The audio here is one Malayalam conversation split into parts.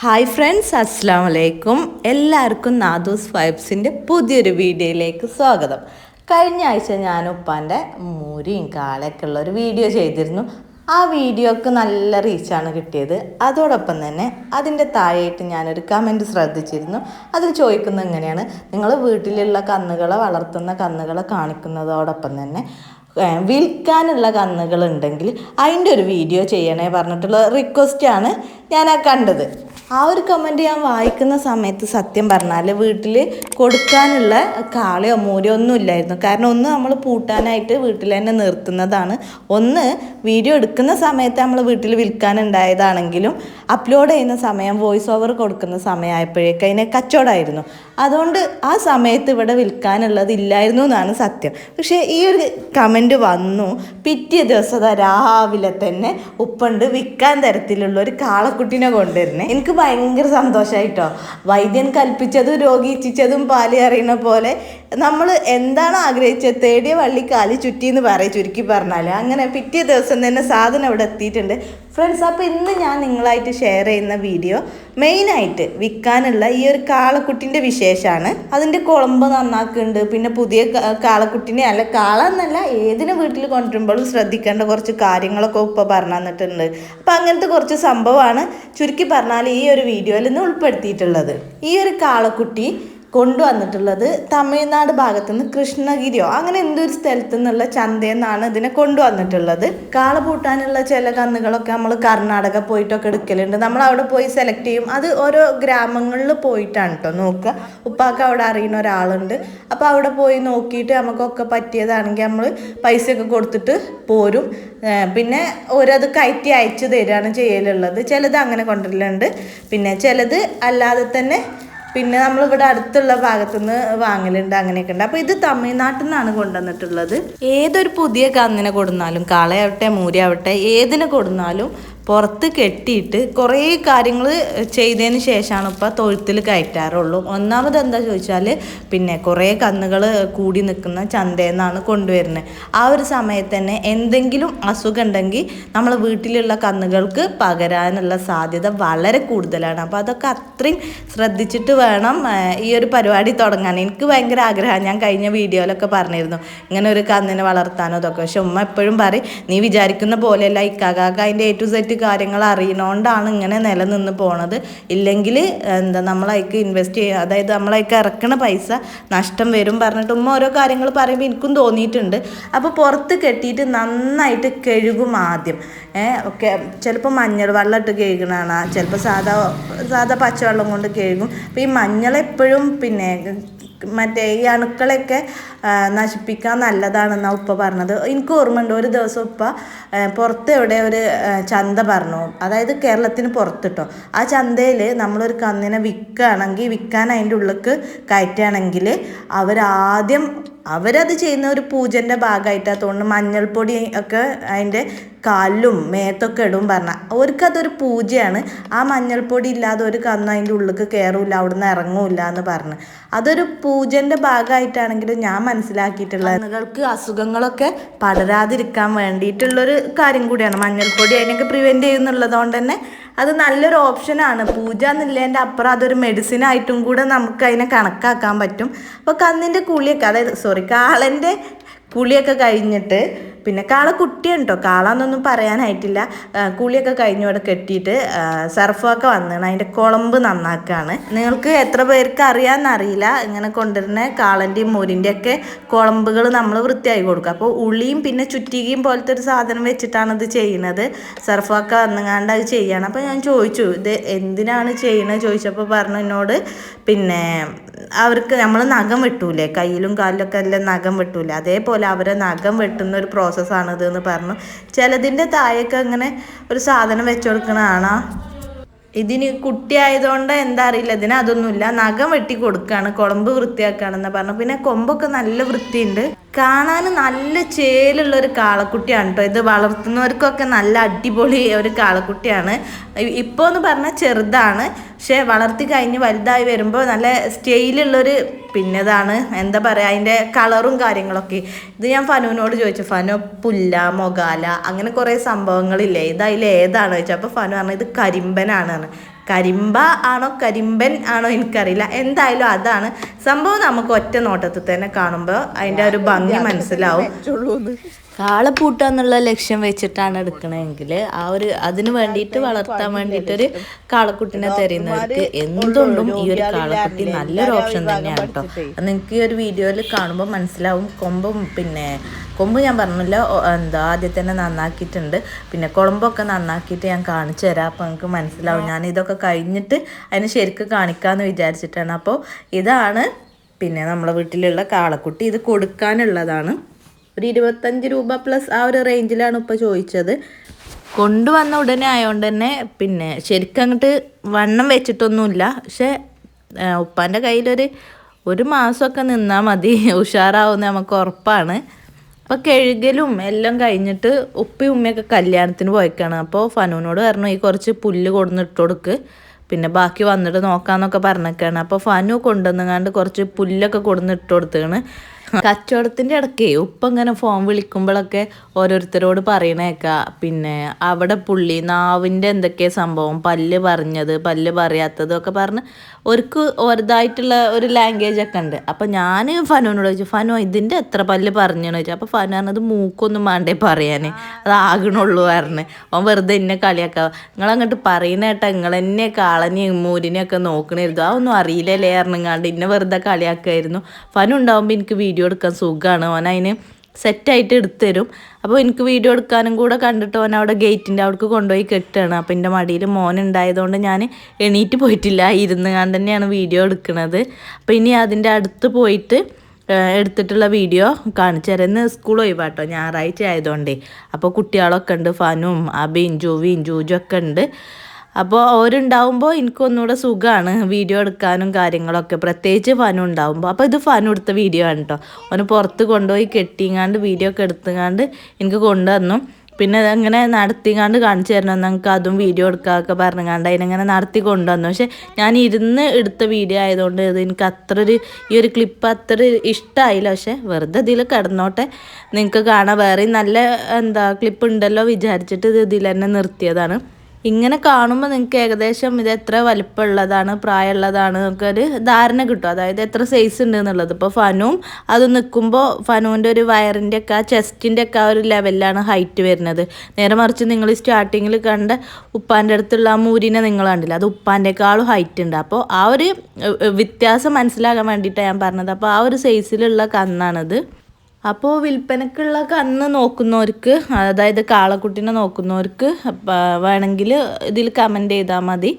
ഹായ് ഫ്രണ്ട്സ് അസ്സാം വലൈക്കും എല്ലാവർക്കും നാദൂസ് വൈബ്സിന്റെ പുതിയൊരു വീഡിയോയിലേക്ക് സ്വാഗതം. കഴിഞ്ഞ ആഴ്ച ഞാൻ ഉപ്പാന്റെ മൂരിയും കാളയൊക്കെ ഉള്ള ഒരു വീഡിയോ ചെയ്തിരുന്നു. ആ വീഡിയോക്ക് നല്ല റീച്ചാണ് കിട്ടിയത്. അതോടൊപ്പം തന്നെ അതിന്റെ താഴെയായിട്ട് ഞാനൊരു കമന്റ് ശ്രദ്ധിച്ചിരുന്നു. അതിൽ ചോദിക്കുന്നത് എങ്ങനെയാണ്? നിങ്ങൾ വീട്ടിലുള്ള കന്നുകളെ വളർത്തുന്ന കന്നുകളെ കാണിക്കുന്നതോടൊപ്പം തന്നെ വിൽക്കാനുള്ള കന്നുകൾ ഉണ്ടെങ്കിൽ അതിന്റെ ഒരു വീഡിയോ ചെയ്യണേ പറഞ്ഞിട്ടുള്ള റിക്വസ്റ്റാണ് ഞാൻ ആ കണ്ടത്. ആ ഒരു കമന്റ് ഞാൻ വായിക്കുന്ന സമയത്ത് സത്യം പറഞ്ഞാൽ വീട്ടിൽ കൊടുക്കാനുള്ള കാളയോ മൂരയോ ഒന്നും ഇല്ലായിരുന്നു. കാരണം ഒന്ന് നമ്മൾ പൂട്ടാനായിട്ട് വീട്ടിൽ തന്നെ നിർത്തുന്നതാണ്. ഒന്ന് വീഡിയോ എടുക്കുന്ന സമയത്ത് നമ്മൾ വീട്ടിൽ വിൽക്കാനുണ്ടായതാണെങ്കിലും അപ്ലോഡ് ചെയ്യുന്ന സമയം വോയിസ് ഓവർ കൊടുക്കുന്ന സമയമായപ്പോഴേക്ക് അതിനെ കച്ചവടമായിരുന്നു. അതുകൊണ്ട് ആ സമയത്ത് ഇവിടെ വിൽക്കാനുള്ളത് ഇല്ലായിരുന്നു എന്നാണ് സത്യം. പക്ഷേ ഈ ഒരു കമന്റ് വന്നു. പിറ്റേ ദിവസം രാവിലെ തന്നെ ഉപ്പുണ്ട് വിൽക്കാൻ തരത്തിലുള്ള ഒരു കാളക്കുട്ടിനെ കൊണ്ടുവരുന്നേ. എനിക്ക് ഭയങ്കര സന്തോഷമായിട്ടോ വൈദ്യൻ കൽപ്പിച്ചതും രോഗി ഇച്ഛിച്ചതും പാൽ അറിയുന്ന പോലെ നമ്മൾ എന്താണ് ആഗ്രഹിച്ചത്? തേടിയ വള്ളി കാലി ചുറ്റി എന്ന് പറയും ചുരുക്കി പറഞ്ഞാൽ അങ്ങനെ പിറ്റേ ദിവസം തന്നെ സാധനം ഇവിടെ എത്തിയിട്ടുണ്ട്. ഫ്രണ്ട്സ് അപ്പോൾ ഇന്ന് ഞാൻ നിങ്ങളായിട്ട് ഷെയർ ചെയ്യുന്ന വീഡിയോ മെയിനായിട്ട് വിൽക്കാനുള്ള ഈ ഒരു കാളക്കുട്ടിന്റെ വിശേഷമാണ് അതിന്റെ കുളമ്പ് നന്നാക്കുന്നുണ്ട്. പിന്നെ പുതിയ കാളക്കുട്ടിനെ അല്ല കാള എന്നല്ല ഏതിനെ വീട്ടിൽ കൊണ്ടുവരുമ്പോഴും ശ്രദ്ധിക്കേണ്ട കുറച്ച് കാര്യങ്ങളൊക്കെ ഉപ്പ പറഞ്ഞു തന്നിട്ടുണ്ട് അപ്പോൾ അങ്ങനത്തെ കുറച്ച് സംഭവമാണ് ചുരുക്കി പറഞ്ഞാൽ ഈ ഒരു വീഡിയോയിൽ നിന്ന് ഉൾപ്പെടുത്തിയിട്ടുള്ളത്. ഈ ഒരു കാളക്കുട്ടി കൊണ്ടുവന്നിട്ടുള്ളത് തമിഴ്നാട് ഭാഗത്തു നിന്ന് കൃഷ്ണഗിരിയോ അങ്ങനെ എന്തൊരു സ്ഥലത്തു നിന്നുള്ള ചന്തയെന്നാണ് ഇതിനെ കൊണ്ടുവന്നിട്ടുള്ളത്. കാള പൂട്ടാനുള്ള ചില കന്നുകളൊക്കെ നമ്മൾ കർണാടക പോയിട്ടൊക്കെ എടുക്കലുണ്ട്. നമ്മൾ അവിടെ പോയി സെലക്ട് ചെയ്യും. അത് ഓരോ ഗ്രാമങ്ങളിൽ പോയിട്ടാണ് കേട്ടോ നോക്കുക. ഉപ്പാക്ക് അവിടെ അറിയുന്ന ഒരാളുണ്ട്. അപ്പോൾ അവിടെ പോയി നോക്കിയിട്ട് നമുക്കൊക്കെ പറ്റിയതാണെങ്കിൽ നമ്മൾ പൈസയൊക്കെ കൊടുത്തിട്ട് പോരും. പിന്നെ ഓരോ അത് കയറ്റി അയച്ചു തരികയാണ് ചെയ്യലുള്ളത്. ചിലത് അങ്ങനെ കൊണ്ടുവരലുണ്ട്. പിന്നെ ചിലത് അല്ലാതെ തന്നെ പിന്നെ നമ്മളിവിടെ അടുത്തുള്ള ഭാഗത്തുനിന്ന് വാങ്ങലുണ്ട് അങ്ങനെയൊക്കെ ഉണ്ട്. അപ്പോൾ ഇത് തമിഴ്നാട്ടിൽ നിന്നാണ് കൊണ്ടുവന്നിട്ടുള്ളത്. ഏതൊരു പുതിയ കന്നിനെ കൊടുന്നാലും കാളയാവട്ടെ മൂരയാവട്ടെ ഏതിനെ കൊടുന്നാലും പുറത്ത് കെട്ടിയിട്ട് കുറേ കാര്യങ്ങൾ ചെയ്തതിന് ശേഷമാണ് ഇപ്പോൾ തൊഴുത്തിൽ കയറ്റാറുള്ളൂ. ഒന്നാമത് എന്താ ചോദിച്ചാൽ പിന്നെ കുറേ കന്നുകൾ കൂടി നിൽക്കുന്ന ചന്തയിൽ നിന്നാണ് കൊണ്ടുവരുന്നത്. ആ ഒരു സമയത്ത് തന്നെ എന്തെങ്കിലും അസുഖം ഉണ്ടെങ്കിൽ നമ്മൾ വീട്ടിലുള്ള കന്നുകൾക്ക് പകരാനുള്ള സാധ്യത വളരെ കൂടുതലാണ്. അപ്പോൾ അതൊക്കെ അത്രയും ശ്രദ്ധിച്ചിട്ട് വേണം ഈ ഒരു പരിപാടി തുടങ്ങാൻ. എനിക്ക് ഭയങ്കര ആഗ്രഹമാണ്. ഞാൻ കഴിഞ്ഞ വീഡിയോയിലൊക്കെ പറഞ്ഞിരുന്നു. ഇങ്ങനെ ഒരു കന്നിനെ വളർത്താനോ ഇതൊക്കെ. പക്ഷെ ഉമ്മ എപ്പോഴും പറയും നീ വിചാരിക്കുന്ന പോലെയല്ല. ഇക്കാക്കാക്ക് അതിന്റെ എ ടു സെറ്റ് കാര്യങ്ങൾ അറിയണോണ്ടാണ് ഇങ്ങനെ നിലനിന്ന് പോണത്. ഇല്ലെങ്കിൽ എന്താ നമ്മളതിക്ക് ഇൻവെസ്റ്റ് ചെയ്യുക അതായത് നമ്മളതിക്ക് ഇറക്കണ പൈസ നഷ്ടം വരും പറഞ്ഞിട്ട് ഉമ്മ ഓരോ കാര്യങ്ങൾ പറയുമ്പോൾ എനിക്കും തോന്നിയിട്ടുണ്ട്. അപ്പോൾ പുറത്ത് കെട്ടിയിട്ട് നന്നായിട്ട് കഴുകും ആദ്യം. ഒക്കെ ചിലപ്പോൾ മഞ്ഞൾ വെള്ളം ഇട്ട് കഴുകണതാണ് ചിലപ്പോൾ സാധാ സാധാ പച്ചവെള്ളം കൊണ്ട് കഴുകും. അപ്പോൾ ഈ മഞ്ഞൾ എപ്പോഴും പിന്നെ മറ്റേ ഈ അണുക്കളൊക്കെ ആ, നശിപ്പിക്കാൻ നല്ലതാണെന്നാണ് ഉപ്പ പറഞ്ഞത്. എനിക്ക് ഓർമ്മയുണ്ട് ഒരു ദിവസം ഉപ്പ പുറത്ത് എവിടെ ഒരു ചന്ത പറഞ്ഞു. അതായത് കേരളത്തിന് പുറത്തിട്ടോ. ആ ചന്തയിൽ നമ്മളൊരു കന്നിനെ വിൽക്കുകയാണെങ്കിൽ വിൽക്കാൻ അതിന്റെ ഉള്ളിലേക്ക് കയറ്റുകയാണെങ്കിൽ അവരാദ്യം അവരത് ചെയ്യുന്ന ഒരു പൂജന്റെ ഭാഗമായിട്ടാണ് തോന്നുന്നു മഞ്ഞൾപ്പൊടി ഒക്കെ അതിന്റെ കാലിലും മേത്തൊക്കെ ഇടും പറഞ്ഞ. അവർക്കതൊരു പൂജയാണ്. ആ മഞ്ഞൾപ്പൊടി ഇല്ലാതെ ഒരു കന്ന് അതിന്റെ ഉള്ളിൽ കയറൂല അവിടുന്ന് ഇറങ്ങൂല എന്ന് പറഞ്ഞ്. അതൊരു പൂജന്റെ ഭാഗമായിട്ടാണെങ്കിലും ഞാൻ മനസ്സിലാക്കിയിട്ടുള്ള കന്നുകൾക്ക് അസുഖങ്ങളൊക്കെ പടരാതിരിക്കാൻ വേണ്ടിയിട്ടുള്ളൊരു കാര്യം കൂടിയാണ് മഞ്ഞൾപ്പൊടി അതിനൊക്കെ പ്രിവെന്റ് ചെയ്യുന്നുള്ളതുകൊണ്ട് തന്നെ അത് നല്ലൊരു ഓപ്ഷനാണ് പൂജ എന്നുള്ളതിന്റെ അപ്പുറം അതൊരു മെഡിസിൻ ആയിട്ടും കൂടെ നമുക്ക് അതിനെ കണക്കാക്കാൻ പറ്റും. അപ്പോൾ കന്നിന്റെ കുളിയൊക്കെ അതായത് സോറി കാളന്റെ കുളിയൊക്കെ കഴിഞ്ഞിട്ട് പിന്നെ കാള കുട്ടിയാണ് കേട്ടോ കാളാന്നൊന്നും പറയാനായിട്ടില്ല. കുളിയൊക്കെ കഴിഞ്ഞ ഇവിടെ കെട്ടിയിട്ട് സർഫൊക്കെ വന്നാണ്. അതിന്റെ കുളമ്പ് നന്നാക്കുകയാണ് നിങ്ങൾക്ക് എത്ര പേർക്ക് അറിയാമെന്നറിയില്ല ഇങ്ങനെ കൊണ്ടുവരുന്ന കാളന്റെയും മോരിന്റെ ഒക്കെ കുളമ്പുകൾ നമ്മൾ വൃത്തിയാക്കി കൊടുക്കുക അപ്പോൾ ഉള്ളിയും പിന്നെ ചുറ്റികയും പോലത്തെ ഒരു സാധനം വെച്ചിട്ടാണ് ഇത് ചെയ്യുന്നത് സർഫൊക്കെ വന്നുങ്ങാണ്ട് അത് ചെയ്യണം. അപ്പോൾ ഞാൻ ചോദിച്ചു ഇത് എന്തിനാണ് ചെയ്യണത്? ചോദിച്ചപ്പോൾ പറഞ്ഞു എന്നോട് പിന്നെ അവർക്ക് നമ്മൾ നഖം വെട്ടൂലേ? കയ്യിലും കാലിലൊക്കെ എല്ലാം നഖം വെട്ടൂലേ? അതേപോലെ അവരെ നഖം വെട്ടുന്ന ഒരു പ്രോസസ്സാണ് എന്ന് പറഞ്ഞു. ചിലതിന്റെ താഴേക്ക് അങ്ങനെ ഒരു സാധനം വെച്ച് കൊടുക്കണതാണോ ഇതിന് കുട്ടിയായതുകൊണ്ട് എന്താ അറിയില്ല ഇതിന് അതൊന്നുമില്ല. നഖം വെട്ടി കൊടുക്കുകയാണ് കുളമ്പ് വൃത്തിയാക്കുകയാണെന്ന് പറഞ്ഞു. പിന്നെ കൊമ്പൊക്കെ നല്ല വൃത്തിയുണ്ട്. കാണാൻ നല്ല ചേലുള്ള ഒരു കാളക്കുട്ടിയാണ് കേട്ടോ ഇത് വളർത്തുന്നവർക്കൊക്കെ നല്ല അടിപൊളി ഒരു കാളക്കുട്ടിയാണ്. ഇപ്പോൾ എന്ന് പറഞ്ഞാൽ ചെറുതാണ്. പക്ഷേ വളർത്തി കഴിഞ്ഞ് വലുതായി വരുമ്പോൾ നല്ല സ്റ്റൈലുള്ളൊരു പിന്നതാണ്. എന്താ പറയുക അതിന്റെ കളറും കാര്യങ്ങളൊക്കെ. ഇത് ഞാൻ ഫനുവിനോട് ചോദിച്ചു. ഫനു പുല്ല മൊഗാല അങ്ങനെ കുറേ സംഭവങ്ങളില്ലേ? ഇത് അതിൽ ഏതാണ് ചോദിച്ചു അപ്പോൾ ഫനു പറഞ്ഞു ഇത് കരിമ്പനാണ് കരിമ്പ ആണോ കരിമ്പൻ ആണോ എനിക്കറിയില്ല. എന്തായാലും അതാണ് സംഭവം നമുക്ക് ഒറ്റ നോട്ടത്തിൽ തന്നെ കാണുമ്പോൾ അതിന്റെ ഒരു ഭംഗി മനസ്സിലാവും. കാളെ പൂട്ടുക എന്നുള്ള ലക്ഷ്യം വെച്ചിട്ടാണ് എടുക്കണമെങ്കിൽ ആ ഒരു അതിന് വേണ്ടിയിട്ട് വളർത്താൻ വേണ്ടിയിട്ട് ഒരു കാളക്കുട്ടിനെ തരുന്നവർക്ക് എന്തുകൊണ്ടും ഈ ഒരു കാളക്കുട്ടി നല്ലൊരു ഓപ്ഷൻ തന്നെയാണ് കേട്ടോ. അത് നിങ്ങൾക്ക് ഈ ഒരു വീഡിയോയിൽ കാണുമ്പോൾ മനസ്സിലാവും കൊമ്പും പിന്നെ കൊമ്പ് ഞാൻ പറഞ്ഞില്ല എന്താ ആദ്യം തന്നെ നന്നാക്കിയിട്ടുണ്ട്. പിന്നെ കുളമ്പൊക്കെ നന്നാക്കിയിട്ട് ഞാൻ കാണിച്ചു തരാം. അപ്പോൾ നിങ്ങൾക്ക് മനസ്സിലാവും. ഞാൻ ഇതൊക്കെ കഴിഞ്ഞിട്ട് അതിന് ശരിക്കും കാണിക്കാമെന്ന് വിചാരിച്ചിട്ടാണ്. അപ്പോൾ ഇതാണ് പിന്നെ നമ്മളെ വീട്ടിലുള്ള കാളക്കുട്ടി. ഇത് കൊടുക്കാനുള്ളതാണ്. ഒരു ഇരുപത്തഞ്ച് രൂപ പ്ലസ് ആ ഒരു റേഞ്ചിലാണ് ഇപ്പോൾ ചോദിച്ചത്. കൊണ്ടുവന്ന ഉടനെ ആയതുകൊണ്ട് തന്നെ പിന്നെ ശരിക്കും അങ്ങോട്ട് വണ്ണം വെച്ചിട്ടൊന്നുമില്ല. പക്ഷേ ഉപ്പാന്റെ കയ്യിലൊരു ഒരു മാസമൊക്കെ നിന്നാൽ മതി. ഉഷാറാവുന്ന നമുക്ക് ഉറപ്പാണ്. അപ്പോൾ കഴുകലും എല്ലാം കഴിഞ്ഞിട്ട് ഉപ്പി ഉമ്മയൊക്കെ കല്യാണത്തിന് പോയിക്കാണ്. അപ്പോൾ ഫനുവിനോട് പറഞ്ഞു ഈ കുറച്ച് പുല്ല് കൊടുന്ന് ഇട്ട് കൊടുക്ക്. പിന്നെ ബാക്കി വന്നിട്ട് നോക്കാന്നൊക്കെ പറഞ്ഞേക്കാണ്. അപ്പോൾ ഫനു കൊണ്ടുവന്നുങ്ങാണ്ട് കുറച്ച് പുല്ലൊക്കെ കൊടുന്ന് ഇട്ട് കൊടുത്തേണ് കച്ചവടത്തിന്റെ ഇടയ്ക്ക് ഉപ്പ ഇങ്ങനെ ഫോൺ വിളിക്കുമ്പോഴൊക്കെ ഓരോരുത്തരോട് പറയണേക്ക. പിന്നെ അവിടെ പുള്ളി നാവിന്റെ എന്തൊക്കെ സംഭവം? പല്ല് പറഞ്ഞത് പല്ല് പറയാത്തതൊക്കെ പറഞ്ഞ് ഒരുക്ക് ഒരുതായിട്ടുള്ള ഒരു ലാംഗ്വേജ് ഒക്കെ ഉണ്ട്. അപ്പം ഞാൻ ഫനോനോട് ചോദിച്ചു ഫനു ഇതിന്റെ എത്ര പല്ല് പറഞ്ഞെന്ന് ചോദിച്ചു. അപ്പോൾ ഫനു പറഞ്ഞത് മൂക്കൊന്നും വേണ്ടേ പറയാൻ അത് പറഞ്ഞ്. അവൻ വെറുതെ എന്നെ കളിയാക്ക. നിങ്ങൾ അങ്ങോട്ട് കേട്ടാ നിങ്ങൾ എന്നെ കാളനെയും മൂരിനെയൊക്കെ നോക്കണായിരുന്നു അതൊന്നും അറിയില്ലല്ലേ? ഇറങ്ങാണ്ട് ഇന്നെ വെറുതെ കളിയാക്കുമായിരുന്നു ഫനുണ്ടാവുമ്പോ എനിക്ക് വീഡിയോ എടുക്കാൻ സുഖമാണ് ഓൻ അതിന് സെറ്റായിട്ട് എടുത്തു തരും. അപ്പോൾ എനിക്ക് വീഡിയോ എടുക്കാനും കൂടെ കണ്ടിട്ട് ഓൻ അവിടെ ഗേറ്റിന്റെ അവിടേക്ക് കൊണ്ടുപോയി കെട്ടുകയാണ്. അപ്പോൾ എന്റെ മടിയിൽ മോൻ ഉണ്ടായതുകൊണ്ട് ഞാൻ എണീറ്റ് പോയിട്ടില്ല. ഇരുന്ന് കണ്ട് തന്നെയാണ് വീഡിയോ എടുക്കുന്നത് അപ്പോൾ ഇനി അതിന്റെ അടുത്ത് പോയിട്ട് എടുത്തിട്ടുള്ള വീഡിയോ കാണിച്ചു തരാം. ഇന്ന് സ്കൂൾ ഒഴിവാട്ടോ. ഞായറാഴ്ച ആയതുകൊണ്ടേ. അപ്പോൾ കുട്ടികളൊക്കെ ഉണ്ട്. ഫനും അബിയും ജൂവിൻ ജൂജും ഒക്കെ ഉണ്ട്. അപ്പോൾ അവരുണ്ടാവുമ്പോൾ എനിക്കൊന്നുകൂടെ സുഖമാണ് വീഡിയോ എടുക്കാനും കാര്യങ്ങളൊക്കെ. പ്രത്യേകിച്ച് ഫനു ഉണ്ടാവുമ്പോൾ അപ്പോൾ ഇത് ഫനു എടുത്ത വീഡിയോ ആണ് കേട്ടോ അവന് പുറത്ത് കൊണ്ടുപോയി കെട്ടിങ്ങാണ്ട് വീഡിയോ ഒക്കെ എടുത്തുങ്ങാണ്ട് എനിക്ക് കൊണ്ടുവന്നു. പിന്നെ അങ്ങനെ നടത്തിങ്ങാണ്ട് കാണിച്ചു തരണം ഞങ്ങൾക്ക് അതും വീഡിയോ എടുക്കാമൊക്കെ പറഞ്ഞുകൊണ്ട് അതിനങ്ങനെ നടത്തി കൊണ്ടുവന്നു. പക്ഷെ ഞാൻ ഇരുന്ന് എടുത്ത വീഡിയോ ആയതുകൊണ്ട് ഇത് എനിക്ക് അത്ര ഒരു ഈ ഒരു ക്ലിപ്പ് അത്ര ഇഷ്ടമായില്ല പക്ഷെ വെറുതെ ഇതിൽ കിടന്നോട്ടെ. നിങ്ങൾക്ക് കാണാൻ വേറെ നല്ല എന്താ ക്ലിപ്പ് ഉണ്ടല്ലോ വിചാരിച്ചിട്ട് ഇത് ഇതിൽ തന്നെ നിർത്തിയതാണ്. ഇങ്ങനെ കാണുമ്പോൾ നിങ്ങൾക്ക് ഏകദേശം ഇത് എത്ര വലിപ്പമുള്ളതാണ് പ്രായമുള്ളതാണ് എന്നൊക്കെ ഒരു ധാരണ കിട്ടും. അതായത് എത്ര സൈസ് ഉണ്ട് എന്നുള്ളത്. ഇപ്പോൾ ഫനുവും അത് നിൽക്കുമ്പോൾ ഫനുവിന്റെ ഒരു വയറിന്റെ ഒക്കെ ആ ചെസ്റ്റിന്റെ ഒക്കെ ആ ഒരു ലെവലിലാണ് ഹൈറ്റ് വരുന്നത്. നേരെ മറിച്ച് നിങ്ങൾ സ്റ്റാർട്ടിങ്ങിൽ കണ്ട ഉപ്പാന്റെ അടുത്തുള്ള ആ മൂരിനെ നിങ്ങൾ കണ്ടില്ല? അത് ഉപ്പാന്റെക്കാളും ഹൈറ്റ് ഉണ്ട്. അപ്പോൾ ആ ഒരു വ്യത്യാസം മനസ്സിലാക്കാൻ വേണ്ടിയിട്ടാണ് ഞാൻ പറഞ്ഞത്. അപ്പോൾ ആ ഒരു സൈസിലുള്ള കന്നാണത്. അപ്പോൾ വിൽപ്പനക്കുള്ള കണ്ണ് നോക്കുന്നവർക്ക് അതായത് കാളക്കുട്ടീനെ നോക്കുന്നവർക്ക് വേണമെങ്കിൽ ഇതിൽ കമന്റ് ചെയ്താൽ മതി.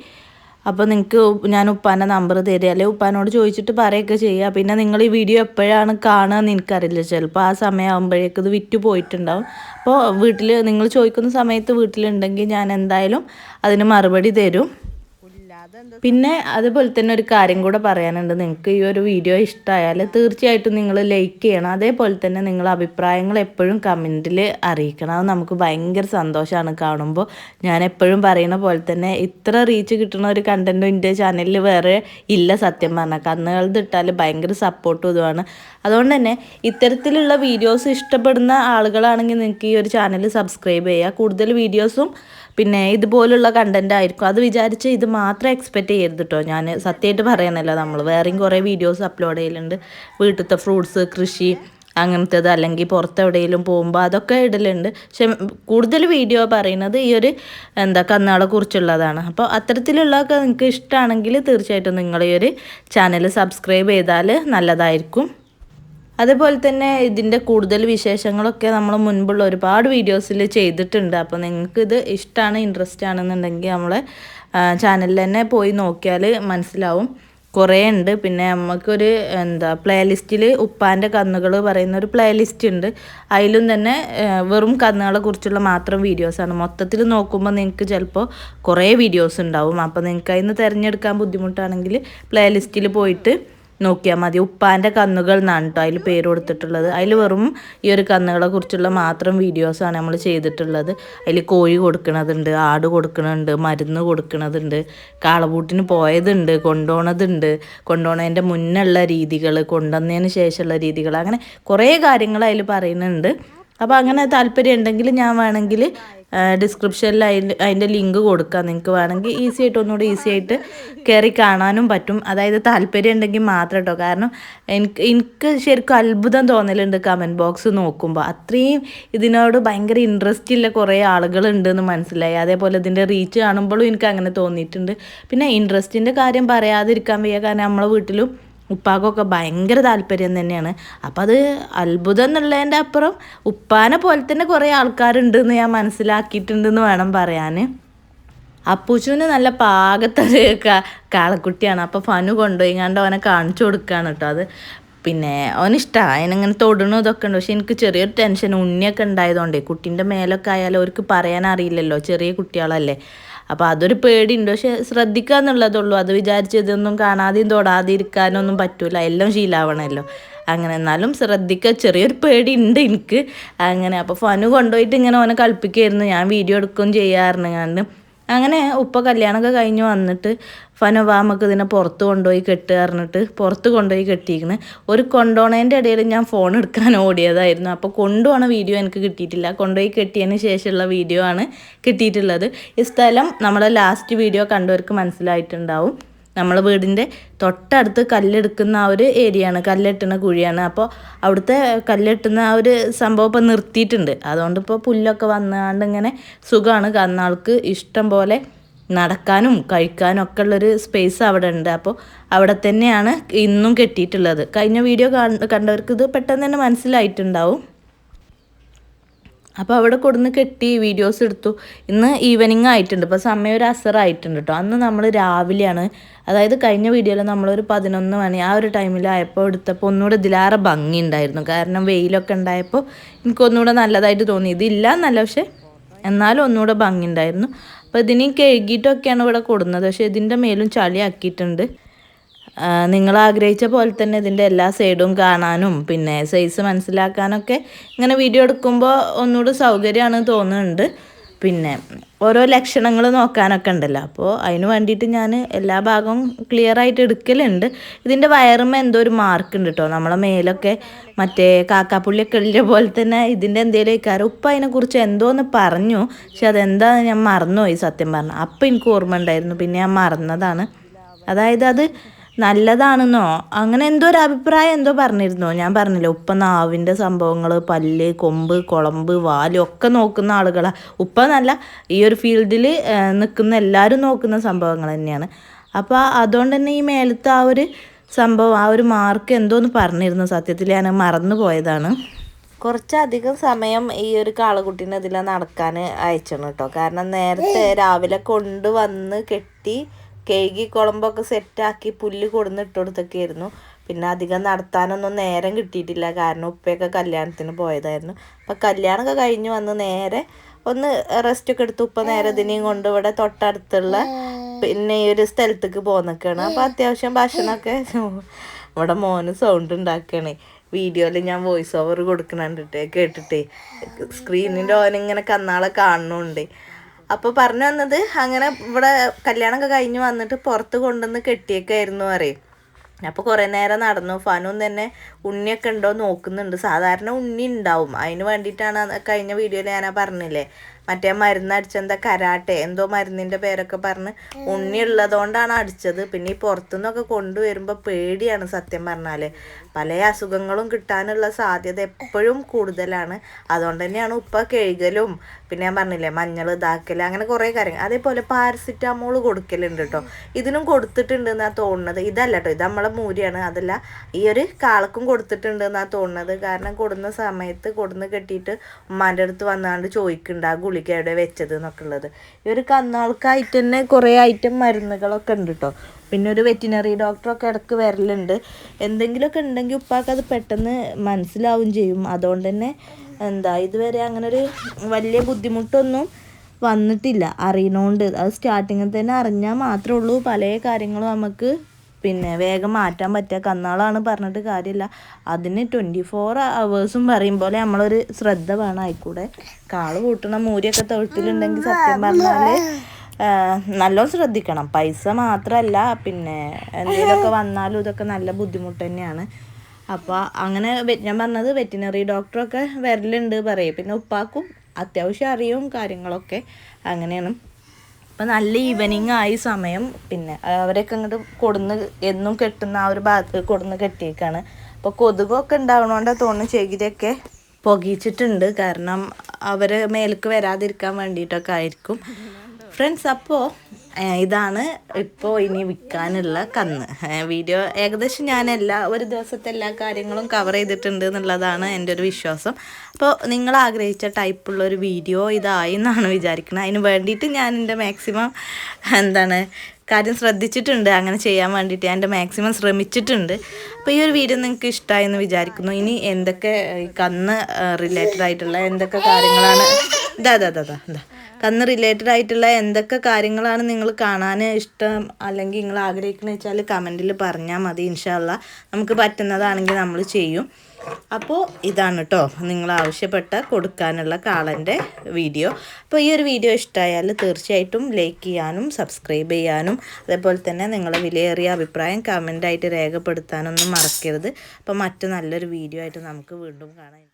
അപ്പോൾ നിങ്ങൾക്ക് ഞാൻ ഉപ്പാന്റെ നമ്പർ തരിക അല്ലെങ്കിൽ ഉപ്പാനോട് ചോദിച്ചിട്ട് പറയുകയൊക്കെ ചെയ്യുക പിന്നെ നിങ്ങൾ ഈ വീഡിയോ എപ്പോഴാണ് കാണുക എന്ന് എനിക്കറിയില്ല. ചിലപ്പോൾ ആ സമയമാകുമ്പോഴേക്കും ഇത് വിറ്റ് പോയിട്ടുണ്ടാവും. അപ്പോൾ വീട്ടിൽ നിങ്ങൾ ചോദിക്കുന്ന സമയത്ത് വീട്ടിലുണ്ടെങ്കിൽ ഞാൻ എന്തായാലും അതിന് മറുപടി തരും. പിന്നെ അതുപോലെ തന്നെ ഒരു കാര്യം കൂടെ പറയാനുണ്ട്. നിങ്ങൾക്ക് ഈ ഒരു വീഡിയോ ഇഷ്ടമായാൽ തീർച്ചയായിട്ടും നിങ്ങൾ ലൈക്ക് ചെയ്യണം. അതേപോലെ തന്നെ നിങ്ങൾ അഭിപ്രായങ്ങൾ എപ്പോഴും കമന്റിൽ അറിയിക്കണം. അത് നമുക്ക് ഭയങ്കര സന്തോഷമാണ് കാണുമ്പോൾ. ഞാൻ എപ്പോഴും പറയുന്ന പോലെ തന്നെ ഇത്ര റീച്ച് കിട്ടുന്ന ഒരു കണ്ടന്റും എന്റെ ചാനലിൽ വേറെ ഇല്ല സത്യം പറഞ്ഞാൽ. കന്നുകളത് ഇട്ടാൽ ഭയങ്കര സപ്പോർട്ടും ഇതുമാണ്. അതുകൊണ്ട് തന്നെ ഇത്തരത്തിലുള്ള വീഡിയോസ് ഇഷ്ടപ്പെടുന്ന ആളുകളാണെങ്കിൽ നിങ്ങൾക്ക് ഈ ഒരു ചാനൽ സബ്സ്ക്രൈബ് ചെയ്യുക. കൂടുതൽ വീഡിയോസും പിന്നെ ഇതുപോലുള്ള കണ്ടന്റ് ആയിരിക്കും. അത് വിചാരിച്ച് ഇത് മാത്രം എക്സ്പെക്റ്റ് ചെയ്യരുത് കേട്ടോ ഞാൻ സത്യമായിട്ട് പറയണല്ലോ നമ്മൾ വേറെയും കുറേ വീഡിയോസ് അപ്ലോഡ് ചെയ്യലുണ്ട്. വീട്ടിലത്തെ ഫ്രൂട്ട്സ് കൃഷി അങ്ങനത്തേത് അല്ലെങ്കിൽ പുറത്തെവിടെയെങ്കിലും പോകുമ്പോൾ അതൊക്കെ ഇടലുണ്ട്. പക്ഷെ കൂടുതൽ വീഡിയോ പറയുന്നത് ഈ ഒരു എന്താ കന്നാളെ കുറിച്ചുള്ളതാണ്. അപ്പോൾ അത്തരത്തിലുള്ളതൊക്കെ നിങ്ങൾക്ക് ഇഷ്ടമാണെങ്കിൽ തീർച്ചയായിട്ടും നിങ്ങൾ ഒരു ചാനൽ സബ്സ്ക്രൈബ് ചെയ്താൽ നല്ലതായിരിക്കും. അതുപോലെ തന്നെ ഇതിന്റെ കൂടുതൽ വിശേഷങ്ങളൊക്കെ നമ്മൾ മുൻപുള്ള ഒരുപാട് വീഡിയോസിൽ ചെയ്തിട്ടുണ്ട്. അപ്പോൾ നിങ്ങൾക്ക് ഇത് ഇഷ്ടമാണ് ഇൻട്രസ്റ്റ് ആണെന്നുണ്ടെങ്കിൽ നമ്മൾ ചാനലിൽ തന്നെ പോയി നോക്കിയാൽ മനസ്സിലാവും. കുറേ ഉണ്ട്. പിന്നെ നമുക്കൊരു എന്താ പ്ലേലിസ്റ്റിൽ ഉപ്പാന്റെ കന്നുകൾ പറയുന്ന ഒരു പ്ലേലിസ്റ്റ് ഉണ്ട്. അതിലും തന്നെ വെറും കന്നുകളെ കുറിച്ചുള്ള മാത്രം വീഡിയോസാണ്. മൊത്തത്തിൽ നോക്കുമ്പോൾ നിങ്ങൾക്ക് ചിലപ്പോൾ കുറേ വീഡിയോസ് ഉണ്ടാവും. അപ്പോൾ നിങ്ങൾക്ക് അതിന് തിരഞ്ഞെടുക്കാൻ ബുദ്ധിമുട്ടാണെങ്കിൽ പ്ലേലിസ്റ്റിൽ പോയിട്ട് നോക്കിയാൽ മതി. ഉപ്പാന്റെ കന്നുകൾ എന്നാണ് കേട്ടോ അതിൽ പേര് കൊടുത്തിട്ടുള്ളത്. അതിൽ വെറും ഈ ഒരു കന്നുകളെ കുറിച്ചുള്ള മാത്രം വീഡിയോസാണ് നമ്മൾ ചെയ്തിട്ടുള്ളത്. അതിൽ കോഴി കൊടുക്കണതുണ്ട് ആട് കൊടുക്കണതുണ്ട് മരുന്ന് കൊടുക്കണതുണ്ട് കാളപൂട്ടിന് പോയതുണ്ട് കൊണ്ടുപോണതുണ്ട് കൊണ്ടുപോണതിന്റെ മുന്നുള്ള രീതികൾ കൊണ്ടുവന്നതിന് ശേഷമുള്ള രീതികൾ അങ്ങനെ കുറേ കാര്യങ്ങൾ അതിൽ പറയുന്നുണ്ട്. അപ്പോൾ അങ്ങനെ താല്പര്യം ഉണ്ടെങ്കിൽ ഞാൻ വേണമെങ്കിൽ ഡിസ്ക്രിപ്ഷനിൽ അതിന്റെ അതിന്റെ ലിങ്ക് കൊടുക്കാം. നിങ്ങൾക്ക് വേണമെങ്കിൽ ഈസി ആയിട്ട് ഒന്നുകൂടി ഈസി ആയിട്ട് കയറി കാണാനും പറ്റും. അതായത് താല്പര്യം ഉണ്ടെങ്കിൽ മാത്രം കേട്ടോ കാരണം എനിക്ക് എനിക്ക് ശരിക്കും അത്ഭുതം തോന്നലുണ്ട് കമന്റ് ബോക്സ് നോക്കുമ്പോൾ അത്രയും ഇതിനോട് ഭയങ്കര ഇൻട്രസ്റ്റ് ഇല്ല കുറേ ആളുകളുണ്ടെന്ന് മനസ്സിലായി. അതേപോലെ ഇതിന്റെ റീച്ച് കാണുമ്പോഴും എനിക്ക് അങ്ങനെ തോന്നിയിട്ടുണ്ട്. പിന്നെ ഇൻട്രസ്റ്റിന്റെ കാര്യം പറയാതിരിക്കാൻ വയ്യ. കാരണം നമ്മളെ വീട്ടിലും ഉപ്പാക്കൊക്കെ ഭയങ്കര താല്പര്യം തന്നെയാണ്. അപ്പം അത് അത്ഭുതം എന്നുള്ളതിന്റെ അപ്പുറം ഉപ്പാനെ പോലെ തന്നെ കുറേ ആൾക്കാരുണ്ടെന്ന് ഞാൻ മനസ്സിലാക്കിയിട്ടുണ്ടെന്ന് വേണം പറയാൻ അപ്പൂച്ചുവിന് നല്ല പാകത്തൊരു കാളക്കുട്ടിയാണ്. അപ്പോൾ ഫനു കൊണ്ടുപോയി കണ്ട് അവനെ കാണിച്ചു കൊടുക്കുകയാണ് കേട്ടോ അത്. പിന്നെ അവനിഷ്ടമാണ് അതിനങ്ങനെ തൊടണു ഇതൊക്കെ ഉണ്ട്. പക്ഷെ എനിക്ക് ചെറിയൊരു ടെൻഷൻ ഉണ്ണിയൊക്കെ ഉണ്ടായതുകൊണ്ടേ കുട്ടീന്റെ മേലൊക്കെ ആയാലും അവർക്ക് പറയാൻ അറിയില്ലല്ലോ ചെറിയ കുട്ടികളല്ലേ. അപ്പോൾ അതൊരു പേടിയുണ്ട്. പക്ഷെ ശ്രദ്ധിക്കുക എന്നുള്ളതുള്ളൂ അത് വിചാരിച്ച് ഇതൊന്നും കാണാതെയും തൊടാതെ ഇരിക്കാനൊന്നും പറ്റൂല. എല്ലാം ശീലാവണമല്ലോ. അങ്ങനെ എന്നാലും ശ്രദ്ധിക്കുക ചെറിയൊരു പേടി ഉണ്ട് എനിക്ക്. അങ്ങനെ. അപ്പോൾ ഫനു കൊണ്ടുപോയിട്ട് ഇങ്ങനെ ഓനെ കളിപ്പിക്കുമായിരുന്നു ഞാൻ വീഡിയോ എടുക്കുകയും ചെയ്യാറുണ്ട്. കണ്ട് അങ്ങനെ ഉപ്പ കല്യാണമൊക്കെ കഴിഞ്ഞ് വന്നിട്ട് ഫനു വാ നമുക്ക് ഇതിനെ പുറത്ത് കൊണ്ടുപോയി കെട്ടുക പറഞ്ഞിട്ട് പുറത്ത് കൊണ്ടുപോയി കെട്ടിയിരിക്കണ്. ഒരു കൊണ്ടുപോണതിന്റെ ഇടയിൽ ഞാൻ ഫോൺ എടുക്കാൻ ഓടിയതായിരുന്നു. അപ്പോൾ കൊണ്ടുപോണ വീഡിയോ എനിക്ക് കിട്ടിയിട്ടില്ല. കൊണ്ടുപോയി കെട്ടിയതിന് ശേഷമുള്ള വീഡിയോ ആണ് കിട്ടിയിട്ടുള്ളത്. ഈ സ്ഥലം നമ്മളെ ലാസ്റ്റ് വീഡിയോ കണ്ടവർക്ക് മനസ്സിലായിട്ടുണ്ടാവും. നമ്മളെ വീടിന്റെ തൊട്ടടുത്ത് കല്ലെടുക്കുന്ന ആ ഒരു ഏരിയയാണ് കല്ലെട്ടുന്ന കുഴിയാണ്. അപ്പോൾ അവിടുത്തെ കല്ലെട്ടുന്ന ആ ഒരു സംഭവം ഇപ്പോൾ നിർത്തിയിട്ടുണ്ട്. അതുകൊണ്ട് ഇപ്പോൾ പുല്ലൊക്കെ വന്നാണ്ട് ഇങ്ങനെ സുഖമാണ്. കാരണം ആൾക്ക് ഇഷ്ടം പോലെ നടക്കാനും കഴിക്കാനും ഒക്കെ ഉള്ളൊരു സ്പേസ് അവിടെ ഉണ്ട്. അപ്പോൾ അവിടെ തന്നെയാണ് ഇന്നും കെട്ടിയിട്ടുള്ളത്. കഴിഞ്ഞ വീഡിയോ കണ്ടവർക്ക് ഇത് പെട്ടെന്ന് തന്നെ മനസ്സിലായിട്ടുണ്ടാവും. അപ്പോൾ അവിടെ കൊടുന്ന് കെട്ടി വീഡിയോസ് എടുത്തു. ഇന്ന് ഈവനിങ് ആയിട്ടുണ്ട്. ഇപ്പോൾ സമയം ഒരു അസറായിട്ടുണ്ട് കേട്ടോ അന്ന് നമ്മൾ രാവിലെയാണ്. അതായത് കഴിഞ്ഞ വീഡിയോയിൽ നമ്മളൊരു പതിനൊന്ന് മണി ആ ഒരു ടൈമിൽ ആയപ്പോൾ എടുത്തപ്പോൾ ഒന്നുകൂടെ ഇതിലേറെ ഭംഗി ഉണ്ടായിരുന്നു. കാരണം വെയിലൊക്കെ ഉണ്ടായപ്പോൾ എനിക്കൊന്നുകൂടെ നല്ലതായിട്ട് തോന്നി. ഇതില്ല എന്നല്ല പക്ഷേ എന്നാലും ഒന്നുകൂടെ ഭംഗി ഉണ്ടായിരുന്നു. അപ്പോൾ ഇതിന് കഴുകിയിട്ടൊക്കെയാണ് ഇവിടെ കൊടുന്നത്. പക്ഷേ ഇതിന്റെ മേലും ചളിയാക്കിയിട്ടുണ്ട്. നിങ്ങൾ ആഗ്രഹിച്ച പോലെ തന്നെ ഇതിന്റെ എല്ലാ സൈഡും കാണാനും പിന്നെ സൈസ് മനസ്സിലാക്കാനൊക്കെ ഇങ്ങനെ വീഡിയോ എടുക്കുമ്പോൾ ഒന്നുകൂടി സൗകര്യമാണ് തോന്നുന്നുണ്ട്. പിന്നെ ഓരോ ലക്ഷണങ്ങൾ നോക്കാനൊക്കെ ഉണ്ടല്ലോ. അപ്പോൾ അതിന് വേണ്ടിയിട്ട് ഞാൻ എല്ലാ ഭാഗവും ക്ലിയർ ആയിട്ട് എടുക്കലുണ്ട്. ഇതിന്റെ വയറും എന്തോ ഒരു മാർക്ക് ഉണ്ട് കേട്ടോ നമ്മളെ മേലൊക്കെ മറ്റേ കാക്കാപ്പുള്ളിയൊക്കെ ഉള്ള പോലെ തന്നെ ഇതിന്റെ എന്തെങ്കിലും ഇക്കാരം ഉപ്പ അതിനെക്കുറിച്ച് എന്തോന്ന് പറഞ്ഞു. പക്ഷെ അതെന്താണെന്ന് ഞാൻ മറന്നുപോയി സത്യം പറഞ്ഞു. അപ്പം എനിക്ക് ഓർമ്മ ഉണ്ടായിരുന്നു. പിന്നെ ഞാൻ മറന്നതാണ്. അതായത് അത് നല്ലതാണെന്നോ? അങ്ങനെ എന്തോ ഒരു അഭിപ്രായം എന്തോ പറഞ്ഞിരുന്നോ? ഞാൻ പറഞ്ഞില്ലേ ഉപ്പ നാവിന്റെ സംഭവങ്ങൾ പല്ല് കൊമ്പ് കുളമ്പ് വാൽ ഒക്കെ നോക്കുന്ന ആളുകളാണ് ഉപ്പ നല്ല ഈ ഒരു ഫീൽഡിൽ നിൽക്കുന്ന എല്ലാവരും നോക്കുന്ന സംഭവങ്ങൾ തന്നെയാണ്. അപ്പോൾ അതുകൊണ്ട് തന്നെ ഈ മേലത്തെ ആ ഒരു സംഭവം ആ ഒരു മാർക്ക് എന്തോന്ന് പറഞ്ഞിരുന്നു സത്യത്തിൽ ഞാൻ മറന്നു പോയതാണ്. കുറച്ചധികം സമയം ഈ ഒരു കാളക്കുട്ടീനെ ഇതിൽ നടക്കാൻ അയച്ചു കേട്ടോ. കാരണം നേരത്തെ രാവിലെ കൊണ്ടുവന്ന് കെട്ടി കഴുകി കുളമ്പൊക്കെ സെറ്റാക്കി പുല്ല് കൊടുന്ന് ഇട്ട് കൊടുത്തൊക്കെയായിരുന്നു. പിന്നെ അധികം നടത്താനൊന്നും നേരം കിട്ടിയിട്ടില്ല. കാരണം ഉപ്പയൊക്കെ കല്യാണത്തിന് പോയതായിരുന്നു. അപ്പം കല്യാണമൊക്കെ കഴിഞ്ഞ് വന്ന് നേരെ ഒന്ന് റെസ്റ്റ് ഒക്കെ എടുത്ത് ഉപ്പ നേരെ ഇതിനെയും കൊണ്ട് ഇവിടെ തൊട്ടടുത്തുള്ള പിന്നെ ഈ ഒരു സ്ഥലത്തേക്ക് പോകുന്നൊക്കെയാണ് അപ്പം അത്യാവശ്യം ഭക്ഷണമൊക്കെ ഇവിടെ മോന് സൗണ്ട് ഉണ്ടാക്കണേ വീഡിയോയിൽ ഞാൻ വോയിസ് ഓവർ കൊടുക്കണണ്ടിട്ടേ കേട്ടിട്ടേ. സ്ക്രീനിന്റെ ഓനിങ്ങനെ കന്നാളെ കാണുന്നുണ്ട് അപ്പോൾ പറഞ്ഞു വന്നത് അങ്ങനെ ഇവിടെ കല്യാണമൊക്കെ കഴിഞ്ഞ് വന്നിട്ട് പുറത്ത് കൊണ്ടുവന്ന് കെട്ടിയേക്കായിരുന്നു പറയും. അപ്പോൾ കുറേ നേരം നടന്നു. ഫനും തന്നെ ഉണ്ണിയൊക്കെ ഉണ്ടോ നോക്കുന്നുണ്ട്. സാധാരണ ഉണ്ണി ഉണ്ടാവും. അതിന് വേണ്ടിയിട്ടാണ് കഴിഞ്ഞ വീഡിയോയിൽ ഞാൻ പറഞ്ഞില്ലേ? മറ്റേ മരുന്ന് അടിച്ചെന്താ കരാട്ടെ? എന്തോ മരുന്നിന്റെ പേരൊക്കെ പറഞ്ഞ് ഉണ്ണി ഉള്ളതുകൊണ്ടാണ് അടിച്ചത്. പിന്നെ ഈ പുറത്തുനിന്നൊക്കെ കൊണ്ടുവരുമ്പോൾ പേടിയാണ് സത്യം പറഞ്ഞാൽ പല അസുഖങ്ങളും കിട്ടാനുള്ള സാധ്യത എപ്പോഴും കൂടുതലാണ്. അതുകൊണ്ട് തന്നെയാണ് ഉപ്പ കഴുകലും. പിന്നെ ഞാൻ പറഞ്ഞില്ലേ മഞ്ഞൾ ഇതാക്കൽ അങ്ങനെ കുറേ കാര്യങ്ങൾ. അതേപോലെ പാരസിറ്റാമോൾ കൊടുക്കലുണ്ട് കേട്ടോ ഇതിനും കൊടുത്തിട്ടുണ്ട് എന്നാണ് തോന്നുന്നത്. ഇതല്ല കേട്ടോ ഇത് നമ്മളെ മൂരിയാണ്. അതല്ല ഈ ഒരു കാളക്കും കൊടുത്തിട്ടുണ്ട് എന്നാണ് തോന്നുന്നത്. കാരണം കൊടുന്ന സമയത്ത് കൊടുന്ന് കെട്ടിയിട്ട് ഉമ്മാന്റെ അടുത്ത് വന്നാണ്ട് ചോദിക്കുന്നുണ്ട് ആ ഗുളിക എവിടെ വെച്ചത്? എന്നൊക്കെ ഉള്ളത്. ഈ ഒരു കന്നാൾക്കായിട്ട് തന്നെ കുറേ ഐറ്റം മരുന്നുകളൊക്കെ ഉണ്ട് കേട്ടോ പിന്നെ ഒരു വെറ്റിനറി ഡോക്ടറൊക്കെ ഇടയ്ക്ക് വരലുണ്ട്. എന്തെങ്കിലുമൊക്കെ ഉണ്ടെങ്കിൽ ഉപ്പാക്ക് അത് പെട്ടെന്ന് മനസ്സിലാവും ചെയ്യും. അതുകൊണ്ട് തന്നെ എന്താ ഇതുവരെ അങ്ങനെ ഒരു വലിയ ബുദ്ധിമുട്ടൊന്നും വന്നിട്ടില്ല. അറിയണോണ്ട്. അത് സ്റ്റാർട്ടിങ്ങിൽ തന്നെ അറിഞ്ഞാൽ മാത്രമേ ഉള്ളൂ. പല കാര്യങ്ങളും നമുക്ക് പിന്നെ വേഗം മാറ്റാൻ പറ്റുക കന്നാളാണ് പറഞ്ഞിട്ട് കാര്യമില്ല അതിന് ട്വന്റി ഫോർ അവേഴ്സും പറയും പോലെ നമ്മളൊരു ശ്രദ്ധ വേണം ആയിക്കൂടെ കാൾ കൂട്ടണം മൂരിയൊക്കെ തൊഴുത്തിലുണ്ടെങ്കിൽ സത്യം പറഞ്ഞാൽ നല്ലോണം ശ്രദ്ധിക്കണം. പൈസ മാത്രമല്ല പിന്നെ എന്തെങ്കിലുമൊക്കെ വന്നാലും ഇതൊക്കെ നല്ല ബുദ്ധിമുട്ട് തന്നെയാണ്. അപ്പോൾ അങ്ങനെ ഞാൻ പറഞ്ഞത് വെറ്റിനറി ഡോക്ടറൊക്കെ വരലുണ്ട് പറയും. പിന്നെ ഉപ്പാക്കും അത്യാവശ്യം അറിയും കാര്യങ്ങളൊക്കെ അങ്ങനെയാണ്. അപ്പം നല്ല ഈവനിങ് ആയി സമയം. പിന്നെ അവരൊക്കെ അങ്ങോട്ട് കൊടുന്ന് എന്നും കെട്ടുന്ന ആ ഒരു ഭാഗത്ത് കൊടുന്ന് കെട്ടിയേക്കാണ്. അപ്പോൾ കൊതുകൊക്കെ ഉണ്ടാവണോണ്ടാ തോന്നുന്നു ചെകിരിയൊക്കെ പുകയിച്ചിട്ടുണ്ട് കാരണം അവർ മേലേക്ക് വരാതിരിക്കാൻ വേണ്ടിയിട്ടൊക്കെ ആയിരിക്കും. ഫ്രണ്ട്സ് അപ്പോൾ ഇതാണ് ഇപ്പോൾ ഇനി വിൽക്കാനുള്ള കന്ന്. വീഡിയോ ഏകദേശം ഞാൻ എല്ലാ ഒരു ദിവസത്തെ എല്ലാ കാര്യങ്ങളും കവർ ചെയ്തിട്ടുണ്ട് എന്നുള്ളതാണ് എന്റെ ഒരു വിശ്വാസം. അപ്പോൾ നിങ്ങൾ ആഗ്രഹിച്ച ടൈപ്പുള്ള ഒരു വീഡിയോ ഇതായി എന്നാണ് വിചാരിക്കുന്നത് അതിന് വേണ്ടിയിട്ട് ഞാൻ എന്റെ മാക്സിമം എന്താണ് കാര്യം ശ്രദ്ധിച്ചിട്ടുണ്ട്. അങ്ങനെ ചെയ്യാൻ വേണ്ടിയിട്ട് ഞാൻ എന്റെ മാക്സിമം ശ്രമിച്ചിട്ടുണ്ട്. അപ്പോൾ ഈ ഒരു വീഡിയോ നിങ്ങൾക്ക് ഇഷ്ടമായി എന്ന് വിചാരിക്കുന്നു. ഇനി എന്തൊക്കെ കന്ന് റിലേറ്റഡ് ആയിട്ടുള്ള എന്തൊക്കെ കാര്യങ്ങളാണ്? ഇതാ ഇതാ ഇതാ ഇതാ കന്ന് റിലേറ്റഡ് ആയിട്ടുള്ള എന്തൊക്കെ കാര്യങ്ങളാണ് നിങ്ങൾ കാണാൻ ഇഷ്ടം അല്ലെങ്കിൽ നിങ്ങൾ ആഗ്രഹിക്കുന്നത് വെച്ചാൽ കമന്റിൽ പറഞ്ഞാൽ മതി ഇൻഷാല്ല നമുക്ക് പറ്റുന്നതാണെങ്കിൽ നമ്മൾ ചെയ്യും. അപ്പോൾ ഇതാണ് കേട്ടോ നിങ്ങൾ ആവശ്യപ്പെട്ട കൊടുക്കാനുള്ള കാളന്റെ വീഡിയോ അപ്പോൾ ഈ ഒരു വീഡിയോ ഇഷ്ടമായാൽ തീർച്ചയായിട്ടും ലൈക്ക് ചെയ്യാനും സബ്സ്ക്രൈബ് ചെയ്യാനും അതേപോലെ തന്നെ നിങ്ങളുടെ വിലയേറിയ അഭിപ്രായം കമന്റായിട്ട് രേഖപ്പെടുത്താനൊന്നും മറക്കരുത്. അപ്പോൾ മറ്റു നല്ലൊരു വീഡിയോ ആയിട്ട് നമുക്ക് വീണ്ടും കാണാം.